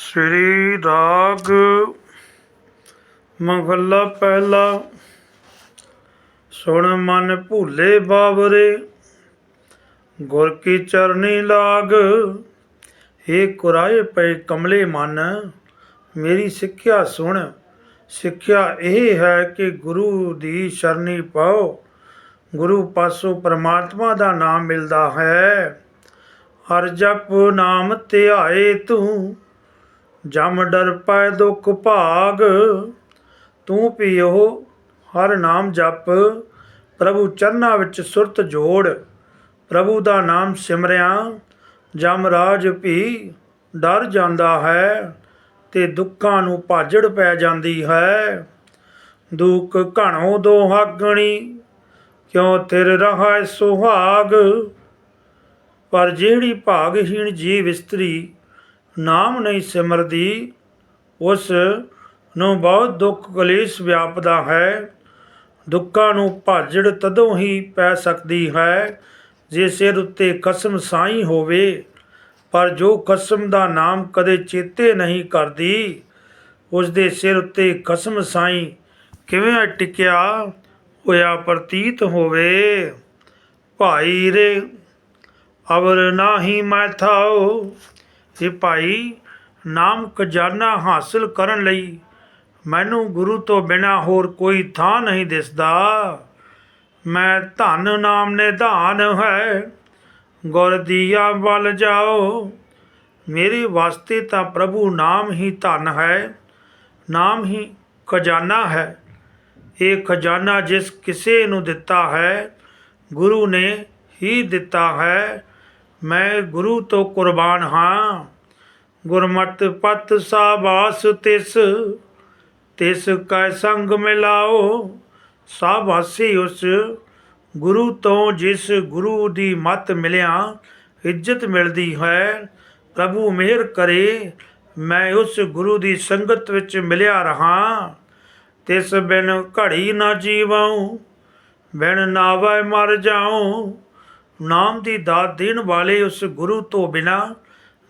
ਸ੍ਰੀ ਰਾਗ ਮਹੱਲਾ ਪਹਿਲਾ। ਸੁਣ ਮਨ ਭੂਲੇ ਬਾਵਰੇ, ਗੁਰ ਕੀ ਚਰਨੀ ਲਾਗ। ਏ ਕੁਰਾਏ ਪਏ ਕਮਲੇ ਮਨ, ਮੇਰੀ ਸਿੱਖਿਆ ਸੁਣ। ਸਿੱਖਿਆ ਇਹ ਹੈ ਕਿ ਗੁਰੂ ਦੀ ਸ਼ਰਨੀ ਪਾਓ। ਗੁਰੂ ਪਾਸੋਂ ਪ੍ਰਮਾਤਮਾ ਦਾ ਨਾਮ ਮਿਲਦਾ ਹੈ। ਹਰ ਜਪ ਨਾਮ ਧਿਆਏ ਤੂੰ। ਜਮ ਡਰ ਪੈ ਦੁਖ ਭਾਗ, ਤੂੰ ਪੀਓ, ਹਰ ਨਾਮ ਜਪ। ਪ੍ਰਭੂ ਚਰਨਾਂ ਵਿੱਚ ਸੁਰਤ ਜੋੜ, ਪ੍ਰਭੂ ਦਾ ਨਾਮ ਸਿਮਰਿਆ। ਜਮ ਰਾਜ ਭੀ, ਡਰ ਜਾਂਦਾ ਹੈ, ਤੇ ਦੁੱਖਾਂ ਨੂੰ ਭਾਜੜ ਪੈ ਜਾਂਦੀ ਹੈ। ਦੁੱਖ ਘਣੋ ਦੋਹਾਗਣੀ ਕਿਉ ਥਿਰ ਰਹਾ ਸੁਹਾਗ? ਪਰ ਜਿਹੜੀ ਭਾਗਹੀਣ ਜੀਵ ਇਸਤਰੀ ਨਾਮ ਨਹੀਂ ਸਿਮਰਦੀ, ਉਸ ਨੂੰ ਬਹੁਤ ਦੁੱਖ ਕਲੇਸ਼ ਵਿਆਪਦਾ ਹੈ। ਦੁੱਖਾਂ ਨੂੰ ਭਾਜੜ ਤਦੋਂ ਹੀ ਪੈ ਸਕਦੀ ਹੈ, ਜੇ ਸਿਰ ਉੱਤੇ ਕਸਮ ਸਾਈ ਹੋਵੇ। ਪਰ ਜੋ ਕਸਮ ਦਾ ਨਾਮ ਕਦੇ ਚੇਤੇ ਨਹੀਂ ਕਰਦੀ ਉਸ ਦੇ ਸਿਰ ਉੱਤੇ ਕਸਮ ਸਾਈ ਕਿਵੇਂ ਟਿਕਿਆ, ਹੋਇਆ ਪ੍ਰਤੀਤ ਹੋਵੇ। ਭਾਈ ਰੇ, ਅਵਰ ਨਾਹੀ ਮੈਂ ਥਾਓ ਭਾਈ ਨਾਮ ਖਜ਼ਾਨਾ ਹਾਸਲ ਕਰਨ ਲਈ ਮੈਨੂੰ ਗੁਰੂ ਤੋਂ ਬਿਨਾ ਹੋਰ ਕੋਈ ਥਾਂ ਨਹੀਂ ਦਿਸਦਾ। ਮੈਂ ਧਨ ਨਾਮ ਨੇ ਨਿਧਾਨ ਹੈ, ਗੁਰ ਦੀਆ ਵੱਲ ਜਾਓ। ਮੇਰੇ ਵਾਸਤੇ ਤਾਂ ਪ੍ਰਭੂ ਨਾਮ ਹੀ ਧਨ ਹੈ, ਨਾਮ ਹੀ ਖਜ਼ਾਨਾ ਹੈ। ਇਹ ਖਜ਼ਾਨਾ ਜਿਸ ਕਿਸੇ ਨੂੰ ਦਿੱਤਾ ਹੈ, ਗੁਰੂ ਨੇ ਹੀ ਦਿੱਤਾ ਹੈ। ਮੈਂ ਗੁਰੂ ਤੋਂ ਕੁਰਬਾਨ ਹਾਂ। ਗੁਰਮਤਿ ਪਤ ਸਾਬਾਸ ਤਿਸ ਤਿਸ ਕੈ ਸੰਗ ਮਿਲਾਓ। ਸਾਬਾਸੀ ਉਸ ਗੁਰੂ ਤੋਂ ਜਿਸ ਗੁਰੂ ਦੀ ਮਤ ਮਿਲਿਆ, ਇੱਜ਼ਤ ਮਿਲਦੀ ਹੈ। ਪ੍ਰਭੂ ਮਿਹਰ ਕਰੇ, ਮੈਂ ਉਸ ਗੁਰੂ ਦੀ ਸੰਗਤ ਵਿੱਚ ਮਿਲਿਆ ਰਹਾ। ਤਿਸ ਬਿਨ ਘੜੀ ਨਾ ਜੀਵਾਂ ਬਿਨ ਨਾਵੇ ਮਰ ਜਾਉ। ਨਾਮ ਦੀ ਦਾਤ ਦੇਣ ਵਾਲੇ ਉਸ ਗੁਰੂ ਤੋਂ ਬਿਨਾ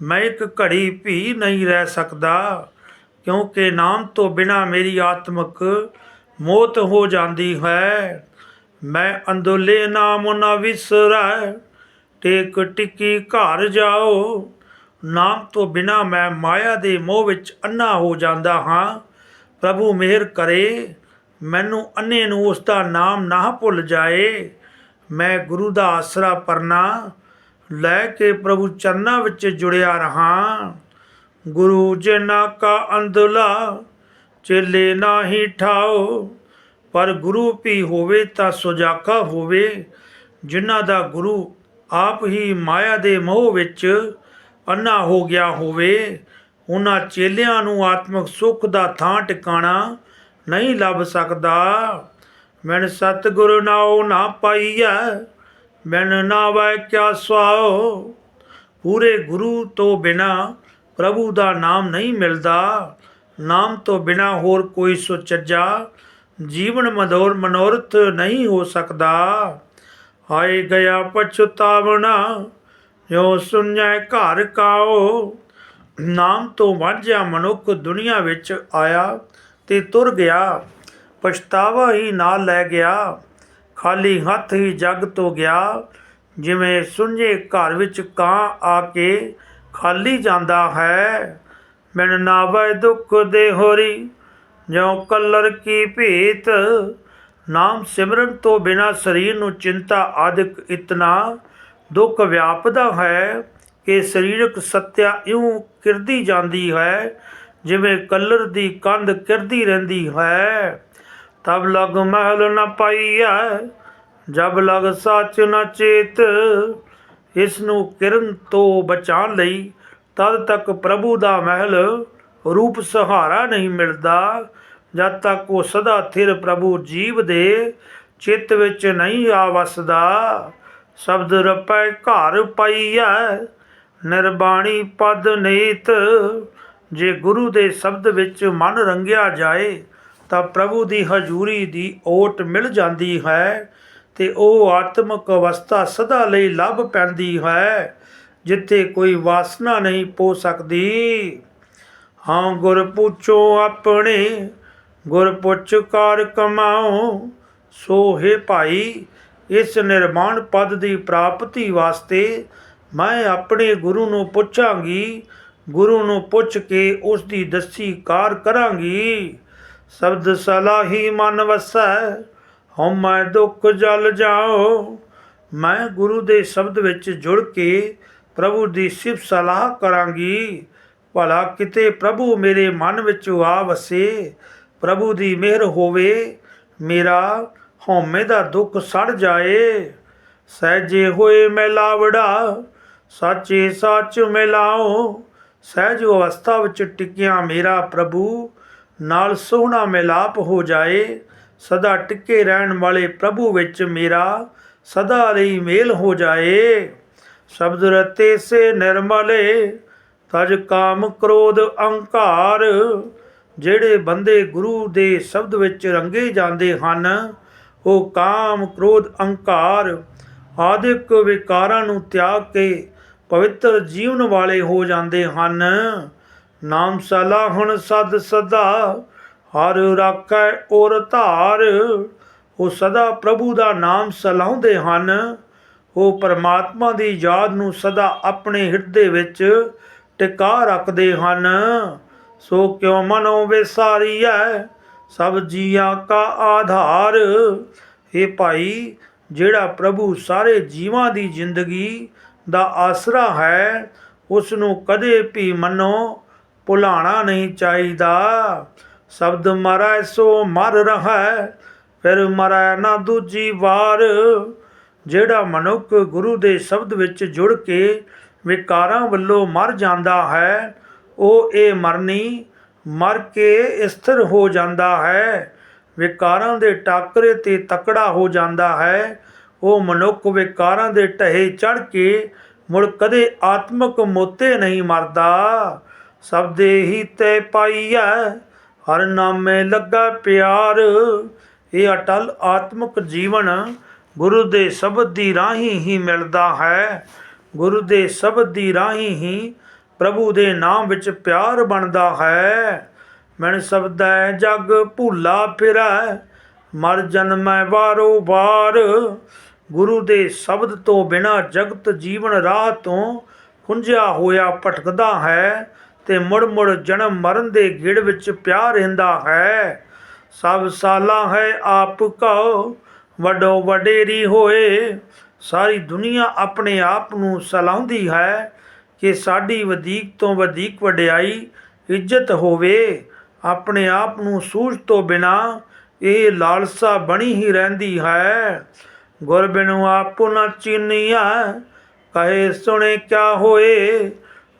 ਮੈਂ ਇੱਕ ਘੜੀ ਵੀ ਨਹੀਂ ਰਹਿ ਸਕਦਾ, ਕਿਉਂਕਿ ਨਾਮ ਤੋਂ ਬਿਨਾ ਮੇਰੀ ਆਤਮਕ ਮੌਤ ਹੋ ਜਾਂਦੀ ਹੈ। ਮੈਂ ਅੰਦੋਲੇ ਨਾਮ ਨਾ ਵਿਸਰੈ, ਟੇਕ ਟਿੱਕੀ ਘਰ ਜਾਓ। ਨਾਮ ਤੋਂ ਬਿਨਾ ਮੈਂ ਮਾਇਆ ਦੇ ਮੋਹ ਵਿੱਚ ਅੰਨਾ ਹੋ ਜਾਂਦਾ ਹਾਂ। ਪ੍ਰਭੂ ਮਿਹਰ ਕਰੇ, ਮੈਨੂੰ ਅੰਨੇ ਨੂੰ ਉਸ ਦਾ ਨਾਮ ਨਾ ਭੁੱਲ ਜਾਏ। ਮੈਂ ਗੁਰੂ ਦਾ ਆਸਰਾ ਪਰਨਾ ਲੈ ਕੇ ਪ੍ਰਭੂ ਚਰਨਾਂ ਵਿੱਚ ਜੁੜਿਆ ਰਹਾ। ਗੁਰੂ ਜਿਨਾ ਕਾ ਅੰਦਲਾ ਚੇਲੇ ਨਾਹੀ ਠਾਓ, ਪਰ ਗੁਰੂ ਵੀ ਹੋਵੇ ਤਾਂ ਸੁਜਾਖਾ ਹੋਵੇ। ਜਿਨ੍ਹਾਂ ਦਾ ਗੁਰੂ ਆਪ ਹੀ ਮਾਇਆ ਦੇ ਮੋਹ ਵਿੱਚ ਅੰਨਾ ਹੋ ਗਿਆ ਹੋਵੇ ਉਹਨਾਂ ਚੇਲਿਆਂ ਨੂੰ ਆਤਮਿਕ ਸੁੱਖ ਦਾ ਥਾਂ ਟਿਕਾਣਾ ਨਹੀਂ ਲੱਭ ਸਕਦਾ। ਮੈਨ ਸਤਿਗੁਰੂ ਨਾਉ ਨਾ ਪਾਈਐ ਮੈਨ ਨਾਵੈ ਕਿਆ ਸੁਆਓ ਪੂਰੇ ਗੁਰੂ ਤੋਂ ਬਿਨਾ ਪ੍ਰਭੂ ਦਾ ਨਾਮ ਨਹੀਂ ਮਿਲਦਾ, ਨਾਮ ਤੋਂ ਬਿਨਾ ਹੋਰ ਕੋਈ ਸੁਚੱਜਾ। ਜੀਵਨ ਮਨੋਰ ਮਨੋਰਥ ਨਹੀਂ ਹੋ ਸਕਦਾ। ਹਾਏ ਗਿਆ ਪਛਤਾਵਣਾ, ਜੋ ਸੁਣੈ ਘਰ ਕਾਓ ਨਾਮ ਤੋਂ ਵਾਂਝਿਆ ਮਨੁੱਖ ਦੁਨੀਆ ਵਿੱਚ ਆਇਆ ਤੇ ਤੁਰ ਗਿਆ। ਪਛਤਾਵਾ ਹੀ ਨਾਲ ਲੈ ਗਿਆ। ਖਾਲੀ ਹੱਥ ਹੀ ਜੱਗ ਤੋਂ ਗਿਆ। ਜਿਵੇਂ ਸੁੰਝੇ ਘਰ ਵਿੱਚ ਕਾਂ ਆ ਕੇ ਖਾਲੀ ਜਾਂਦਾ ਹੈ। ਮੈਨ ਨਾਵੇ ਦੁੱਖ ਦੇ ਹੋਰੀ, ਜਿਉ ਕਲਰ ਕੀ ਭੀਤ। ਨਾਮ ਸਿਮਰਨ ਤੋਂ ਬਿਨਾ ਸਰੀਰ ਨੂੰ ਚਿੰਤਾ ਆਦਿਕ ਇਤਨਾ ਦੁੱਖ ਵਿਆਪਦਾ ਹੈ ਕਿ ਸਰੀਰਕ ਸਤਿਆ ਇਉਂ ਕਿਰਦੀ ਜਾਂਦੀ ਹੈ, ਜਿਵੇਂ ਕਲਰ ਦੀ ਕੰਧ ਕਿਰਦੀ ਰਹਿੰਦੀ ਹੈ। ਤਬ ਲਗ ਮਹਿਲ ਨ ਪਾਈਐ, ਜਬ ਲਗ ਸੱਚ ਨ ਚੇਤ ਇਸ ਨੂੰ ਕਿਰਨ ਤੋਂ ਬਚਾਉਣ ਲਈ ਤਦ ਤੱਕ ਪ੍ਰਭੂ ਦਾ ਮਹਿਲ ਰੂਪ ਸਹਾਰਾ ਨਹੀਂ ਮਿਲਦਾ, ਜਦ ਤੱਕ ਉਹ ਸਦਾ ਥਿਰ ਪ੍ਰਭੂ ਜੀਵ ਦੇ ਚਿੱਤ ਵਿੱਚ ਨਹੀਂ ਆ ਵਸਦਾ ਸ਼ਬਦ ਰਪੈ ਘਰ ਪਾਈਐ, ਨਿਰਬਾਣੀ ਪਦ ਨੀਤ, ਜੇ ਗੁਰੂ ਦੇ ਸ਼ਬਦ ਵਿੱਚ ਮਨ ਰੰਗਿਆ ਜਾਏ ਤਾਂ ਪ੍ਰਭੂ ਦੀ ਹਜ਼ੂਰੀ ਦੀ ਓਟ ਮਿਲ ਜਾਂਦੀ ਹੈ ਤੇ ਉਹ ਆਤਮਿਕ ਅਵਸਥਾ ਸਦਾ ਲਈ ਲੱਭ ਪੈਂਦੀ ਹੈ, ਜਿੱਥੇ ਕੋਈ ਵਾਸਨਾ ਨਹੀਂ ਪੋ ਸਕਦੀ। ਹਾਂ, ਗੁਰ ਪੁੱਛੋ ਆਪਣੇ, ਗੁਰ ਪੁੱਛ ਕਰ ਕਮਾਓ ਸੋ ਹੈ ਭਾਈ, ਇਸ ਨਿਰਮਾਣ ਪਦ ਦੀ ਪ੍ਰਾਪਤੀ ਵਾਸਤੇ ਮੈਂ ਆਪਣੇ ਗੁਰੂ ਨੂੰ ਪੁੱਛਾਂਗੀ, ਗੁਰੂ ਨੂੰ ਪੁੱਛ ਕੇ ਉਸ ਦੀ ਦੱਸੀ ਕਾਰ ਕਰਾਂਗੀ। ਸ਼ਬਦ ਸਲਾਹੀ ਮਨ ਵਸੈ, ਹਉ ਮੈਂ ਦੁੱਖ ਜਲ ਜਾਓ ਮੈਂ ਗੁਰੂ ਦੇ ਸ਼ਬਦ ਵਿੱਚ ਜੁੜ ਕੇ ਪ੍ਰਭੂ ਦੀ ਸਿਫਤ ਸਲਾਹ ਕਰਾਂਗੀ। ਭਲਾ ਕਿਤੇ ਪ੍ਰਭੂ ਮੇਰੇ ਮਨ ਵਿੱਚ ਆ ਵਸੇ, ਪ੍ਰਭੂ ਦੀ ਮਿਹਰ ਹੋਵੇ, ਮੇਰਾ ਹਉਮੈ ਦਾ ਦੁੱਖ ਸੜ ਜਾਏ। ਸਹਿਜੇ ਹੋਏ ਮਿਲਾਵੜਾ ਸਾਚੇ ਸੱਚ ਮਿਲਾਓ ਸਹਿਜ ਅਵਸਥਾ ਵਿੱਚ ਟਿਕਿਆ ਮੇਰਾ ਪ੍ਰਭੂ ਨਾਲ ਸੋਹਣਾ ਮਿਲਾਪ ਹੋ ਜਾਏ, ਸਦਾ ਟਿੱਕੇ ਰਹਿਣ ਵਾਲੇ ਪ੍ਰਭੂ ਵਿੱਚ ਮੇਰਾ ਸਦਾ ਲਈ ਮੇਲ ਹੋ ਜਾਏ। ਸ਼ਬਦ ਰਤੇ ਸੇ ਨਿਰਮਲੇ ਤਜ ਕਾਮ ਕ੍ਰੋਧ ਅਹੰਕਾਰ। ਜਿਹੜੇ ਬੰਦੇ ਗੁਰੂ ਦੇ ਸ਼ਬਦ ਵਿੱਚ ਰੰਗੇ ਜਾਂਦੇ ਹਨ, ਉਹ ਕਾਮ ਕ੍ਰੋਧ ਅਹੰਕਾਰ ਆਦਿਕ ਵਿਕਾਰਾਂ ਨੂੰ ਤਿਆਗ ਕੇ ਪਵਿੱਤਰ ਜੀਵਨ ਵਾਲੇ ਹੋ ਜਾਂਦੇ ਹਨ। ਨਾਮ ਸਲਾਹਣ ਸਦ ਸਦਾ, ਹਰ ਰਾਖੈ ਔਰ ਧਾਰ। ਉਹ ਸਦਾ ਪ੍ਰਭੂ ਦਾ ਨਾਮ ਸਲਾਉਂਦੇ ਹਨ। ਉਹ ਪਰਮਾਤਮਾ ਦੀ ਯਾਦ ਨੂੰ ਸਦਾ ਆਪਣੇ ਹਿਰਦੇ ਵਿੱਚ ਟਿਕਾ ਰੱਖਦੇ ਹਨ। ਸੋ ਕਿਉ ਮਨੋ ਵਿਸਾਰੀਐ, ਸਭ ਜੀਆਂ ਕਾ ਆਧਾਰ। ਇਹ ਭਾਈ, ਜਿਹੜਾ ਪ੍ਰਭੂ ਸਾਰੇ ਜੀਵਾਂ ਦੀ ਜ਼ਿੰਦਗੀ ਦਾ ਆਸਰਾ ਹੈ ਉਸ ਨੂੰ ਕਦੇ ਵੀ ਮੰਨੋ। ਭੁਲਾਣਾ ਨਹੀਂ ਚਾਹੀਦਾ। ਸ਼ਬਦ ਮਰੈ ਸੋ ਮਰ ਰਹਾ, ਫਿਰ ਮਰੈ ਨਾ ਦੂਜੀ ਵਾਰ। ਜਿਹੜਾ ਮਨੁੱਖ ਗੁਰੂ ਦੇ ਸ਼ਬਦ ਵਿੱਚ ਜੁੜ ਕੇ ਵਿਕਾਰਾਂ ਵੱਲੋਂ ਮਰ ਜਾਂਦਾ ਹੈ, ਉਹ ਇਹ ਮਰਨੀ ਮਰ ਕੇ ਸਥਿਰ ਹੋ ਜਾਂਦਾ ਹੈ। ਵਿਕਾਰਾਂ ਦੇ ਟਾਕਰੇ ਤੇ ਤਕੜਾ ਹੋ ਜਾਂਦਾ ਹੈ। ਉਹ ਮਨੁੱਖ ਵਿਕਾਰਾਂ ਦੇ ਢਹੇ ਚੜ ਕੇ ਮੁੜ ਕਦੇ ਆਤਮਕ ਮੋਤੇ ਨਹੀਂ ਮਰਦਾ। ਸਭ ਦੇ ਹੀ ਤੇ ਪਾਈਐ, ਹਰ ਨਾਮੇ ਲੱਗਾ ਪਿਆਰ। ਇਹ ਅਟਲ ਆਤਮਿਕ ਜੀਵਨ ਗੁਰੂ ਦੇ ਸ਼ਬਦ ਦੀ ਰਾਹੀਂ ਹੀ ਮਿਲਦਾ ਹੈ। ਗੁਰੂ ਦੇ ਸ਼ਬਦ ਦੀ ਰਾਹੀਂ ਹੀ ਪ੍ਰਭੂ ਦੇ ਨਾਮ ਵਿੱਚ ਪਿਆਰ ਬਣਦਾ ਹੈ। ਮਨ ਸ਼ਬਦੈ ਜਗ ਭੁੱਲਾ ਫਿਰੈ, ਮਰ ਜਨਮੈ ਵਾਰੋ ਵਾਰ। ਗੁਰੂ ਦੇ ਸ਼ਬਦ ਤੋਂ ਬਿਨਾ ਜਗਤ ਜੀਵਨ ਰਾਹ ਤੋਂ ਖੁੰਝਿਆ ਹੋਇਆ ਭਟਕਦਾ ਹੈ। ਤੇ ਮੁੜ ਮੁੜ ਜਨਮ ਮਰਨ ਦੇ ਗਿੜ ਵਿੱਚ ਪਿਆ ਰਹਿੰਦਾ ਹੈ। ਸਭ ਸਾਲਾ ਹੈ ਆਪ ਕਉ ਵਡੋ ਵਡੇਰੀ ਹੋਏ। ਸਾਰੀ ਦੁਨੀਆ ਆਪਣੇ ਆਪ ਨੂੰ ਸਲਾਉਂਦੀ ਹੈ ਕਿ ਸਾਡੀ ਵਧੇਕ ਤੋਂ ਵਧੇਕ ਵਡਿਆਈ ਇੱਜ਼ਤ ਹੋਵੇ। ਆਪਣੇ ਆਪ ਨੂੰ ਸੂਝ ਤੋਂ ਬਿਨਾ ਇਹ ਲਾਲਸਾ ਬਣੀ ਹੀ ਰਹਿੰਦੀ ਹੈ। ਗੁਰ ਬਿਨੁ ਆਪੁ ਨ ਚੀਨੀਆ ਕਹੇ ਸੁਣੇ ਕਿਆ ਹੋਏ।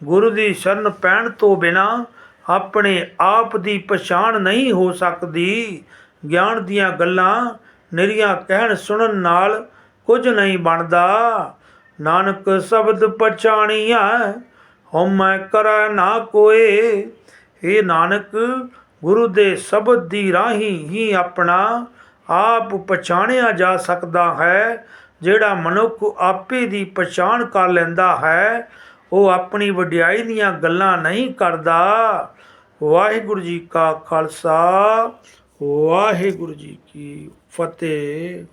ਗੁਰੂ ਦੀ ਸ਼ਰਨ ਪੈਣ ਤੋਂ ਬਿਨਾ ਆਪਣੇ ਆਪ ਦੀ ਪਛਾਣ ਨਹੀਂ ਹੋ ਸਕਦੀ। ਗਿਆਨ ਦੀਆਂ ਗੱਲਾਂ, ਨਿਰੀਆਂ ਕਹਿਣ ਸੁਣਨ ਨਾਲ ਕੁਝ ਨਹੀਂ ਬਣਦਾ। ਨਾਨਕ ਸ਼ਬਦ ਪਛਾਣੀਆ ਹਉਮੈ ਕਰੈ ਨਾ ਕੋਏ। ਇਹ ਨਾਨਕ, ਗੁਰੂ ਦੇ ਸ਼ਬਦ ਦੀ ਰਾਹੀਂ ਹੀ ਆਪਣਾ ਆਪ ਪਛਾਣਿਆ ਜਾ ਸਕਦਾ ਹੈ, ਜਿਹੜਾ ਮਨੁੱਖ ਆਪੇ ਦੀ ਪਛਾਣ ਕਰ ਲੈਂਦਾ ਹੈ। ਉਹ ਆਪਣੀ ਵਡਿਆਈ ਦੀਆਂ ਗੱਲਾਂ ਨਹੀਂ ਕਰਦਾ। ਵਾਹਿਗੁਰੂ ਜੀ ਕਾ ਖਾਲਸਾ, ਵਾਹਿਗੁਰੂ ਜੀ ਕੀ ਫਤਿਹ।